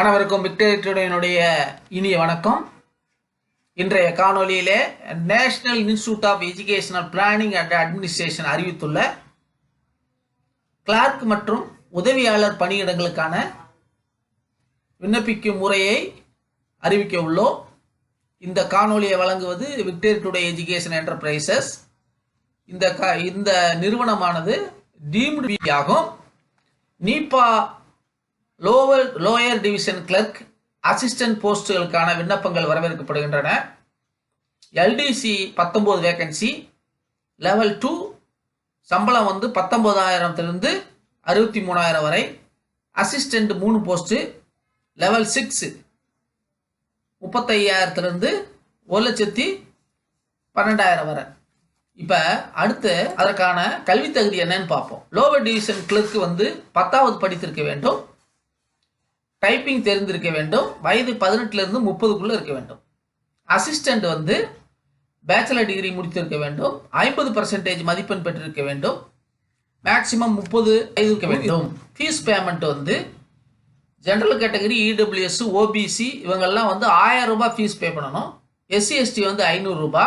அனைவருக்கும் விக்டோரியனுடைய இனிய வணக்கம். இன்றைய காணொலியிலே national institute of educational planning and administration அறிவித்துள்ள கிளார்க் மற்றும் உதவியாளர் பணியிடங்களுக்கான விண்ணப்பிக்கும் முறையை அறிவிக்க உள்ளோம். இந்த காணொலியை வழங்குவது விக்டோரி டுடே எஜுகேஷன் என்டர்பிரைசஸ் இந்த க இந்த நிறுவனமானது டீம்டு ஆகும். NIEPA lower lower division clerk assistant போஸ்டுகளுக்கான விண்ணப்பங்கள் வரவேற்கப்படுகின்றன. எல்டிசி பத்தொம்போது வேகன்சி லெவல் டூ சம்பளம் வந்து பத்தொம்போதாயிரத்திலிருந்து அறுபத்தி மூணாயிரம் வரை. அசிஸ்டண்ட் மூணு போஸ்ட்டு லெவல் சிக்ஸு முப்பத்தையாயிரத்துலேருந்து ஒரு லட்சத்தி பன்னெண்டாயிரம் வரை. இப்போ அடுத்து அதற்கான கல்வி தகுதி என்னன்னு பார்ப்போம். லோவர் டிவிஷன் கிளர்க்கு வந்து பத்தாவது படித்திருக்க வேண்டும். டைப்பிங் தெரிந்திருக்க வேண்டும். வயது பதினெட்டுலேருந்து முப்பதுக்குள்ளே இருக்க வேண்டும். அசிஸ்டண்ட் வந்து பேச்சுலர் டிகிரி முடித்திருக்க வேண்டும். ஐம்பது பர்சன்டேஜ் மதிப்பெண் பெற்றிருக்க வேண்டும். மேக்சிமம் முப்பது இருக்க வேண்டும். ஃபீஸ் பேமெண்ட் வந்து ஜென்ரல் கேட்டகரி இடபிள்யூஎஸ் ஓபிசி இவங்கெல்லாம் வந்து ஆயிரம் ரூபாய் ஃபீஸ் பே பண்ணணும். எஸ்சி எஸ்டி வந்து ஐநூறுரூபா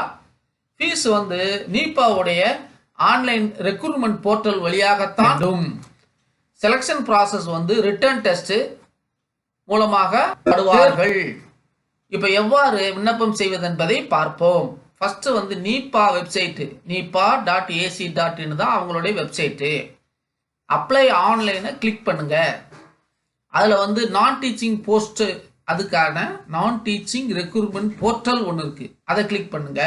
ஃபீஸ் வந்து நீப்பாவுடைய ஆன்லைன் ரெக்ரூட்மெண்ட் போர்ட்டல் வழியாகத்தான் செலெக்ஷன் ப்ராசஸ் வந்து ரிட்டர்ன் டெஸ்ட் மூலமாக படுவார்கள். இப்போ எவ்வாறு விண்ணப்பம் செய்வது என்பதை பார்ப்போம். ஃபர்ஸ்ட் வந்து NIEPA website NIEPA dot AC dot தான் அவங்களுடைய வெப்சைட்டு அப்ளை ஆன்லைனை கிளிக் பண்ணுங்க. அதில் வந்து நான் டீச்சிங் போஸ்ட் அதுக்கான நான் டீச்சிங் ரெக்ரூட்மெண்ட் போர்ட்டல் ஒன்று இருக்கு. அதை கிளிக் பண்ணுங்க.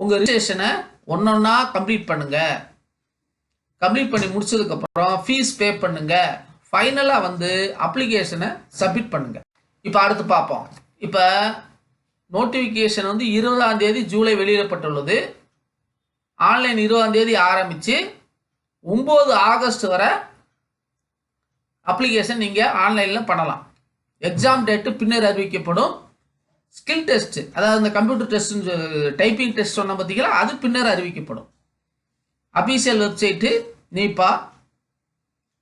உங்க ரிஜிஸ்ட்ரேஷனை ஒன்னொன்னா கம்ப்ளீட் பண்ணுங்க. கம்ப்ளீட் பண்ணி முடிச்சதுக்கப்புறம் ஃபீஸ் பே பண்ணுங்க. ஃபைனலாக வந்து அப்ளிகேஷனை சப்மிட் பண்ணுங்கள் இப்போ அடுத்து பார்ப்போம். இப்போ நோட்டிஃபிகேஷன் வந்து இருபதாம் தேதி ஜூலை வெளியிடப்பட்டுள்ளது. ஆன்லைன் இருபதாம் தேதி ஆரம்பித்து ஒம்பது ஆகஸ்ட் வரை அப்ளிகேஷன் நீங்கள் ஆன்லைனில் பண்ணலாம். எக்ஸாம் டேட்டு பின்னர் அறிவிக்கப்படும். ஸ்கில் டெஸ்ட்டு அதாவது இந்த கம்ப்யூட்டர் டெஸ்ட் டைப்பிங் டெஸ்ட் சொன்ன பார்த்தீங்களா அது பின்னர் அறிவிக்கப்படும். அபிஷியல் வெப்சைட்டு நீப்பா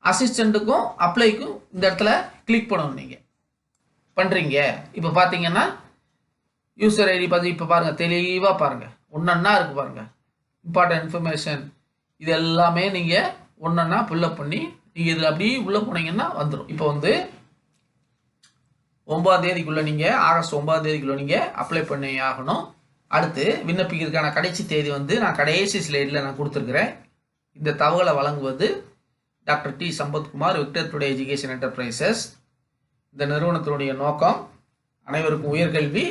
அசிஸ்டண்ட்டுக்கும் அப்ளைக்கும் இந்த இடத்துல கிளிக் பண்ணணும் நீங்கள் பண்ணுறீங்க இப்போ பார்த்தீங்கன்னா யூசர் ஐடி பார்த்து இப்போ பாருங்கள் தெளிவாக பாருங்கள் ஒன்றா இருக்குது பாருங்கள் இம்பார்ட்டன்ட் இன்ஃபர்மேஷன் இது எல்லாமே நீங்கள் ஒன்றா ஃபில்லப் பண்ணி நீங்கள் இதில் அப்படியே உள்ளே போனீங்கன்னா வந்துடும் இப்போ வந்து ஒன்பதாம் தேதிக்குள்ளே நீங்கள் ஆகஸ்ட் ஒன்பதாம் தேதிக்குள்ளே நீங்கள் அப்ளை பண்ணி ஆகணும். அடுத்து விண்ணப்பிக்கிறதுக்கான கடைசி தேதி வந்து நான் கடைசி ஸ்லைடில் நான் கொடுத்துருக்குறேன். இந்த தகவலை வழங்குவது doctor D. Sampathkumar Victor today education enterprises. இந்த நிறுவனத்தினுடைய நோக்கம் அனைவருக்கும் உயர்கல்வி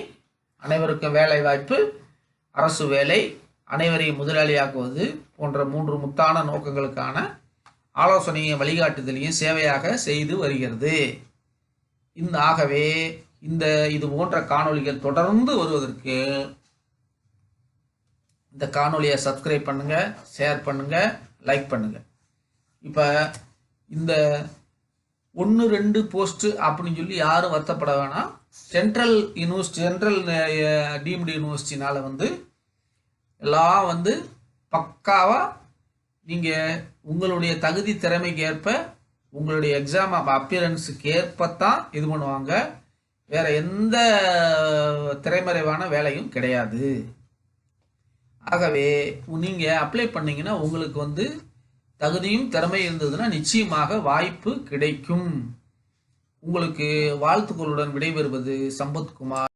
அனைவருக்கும் வேலை வாய்ப்பு அரசு வேலை அனைவரையும் முதலாளியாக்குவது போன்ற மூன்று முத்தான நோக்கங்களுக்கான ஆலோசனையும் வழிகாட்டுதலையும் சேவையாக செய்து வருகிறது. இந்த ஆகவே இந்த இது போன்ற காணொளிகள் தொடர்ந்து வருவதற்கு இந்த காணொலியை சப்ஸ்கிரைப் பண்ணுங்கள் ஷேர் பண்ணுங்கள் லைக் பண்ணுங்கள் இப்போ இந்த ஒன்று ரெண்டு போஸ்ட்டு அப்படின்னு சொல்லி யாரும் வருத்தப்பட வேணாம். சென்ட்ரல் யூனிவர்சிட்டி சென்ட்ரல் டீம்டு யூனிவர்சிட்டினால் வந்து எல்லாம் வந்து பக்காவாக நீங்கள் உங்களுடைய தகுதி திறமைக்கு ஏற்ப உங்களுடைய எக்ஸாம் அப்பியரன்ஸுக்கு ஏற்பத்தான் இது பண்ணுவாங்க. வேறு எந்த திரைமறைவான வேலையும் கிடையாது. ஆகவே நீங்கள் அப்ளை பண்ணிங்கன்னா உங்களுக்கு வந்து தகுதியும் திறமை இருந்ததுன்னா நிச்சயமாக வாய்ப்பு கிடைக்கும். உங்களுக்கு வாழ்த்துக்களுடன் விடைபெறுவது சம்பத்குமார்.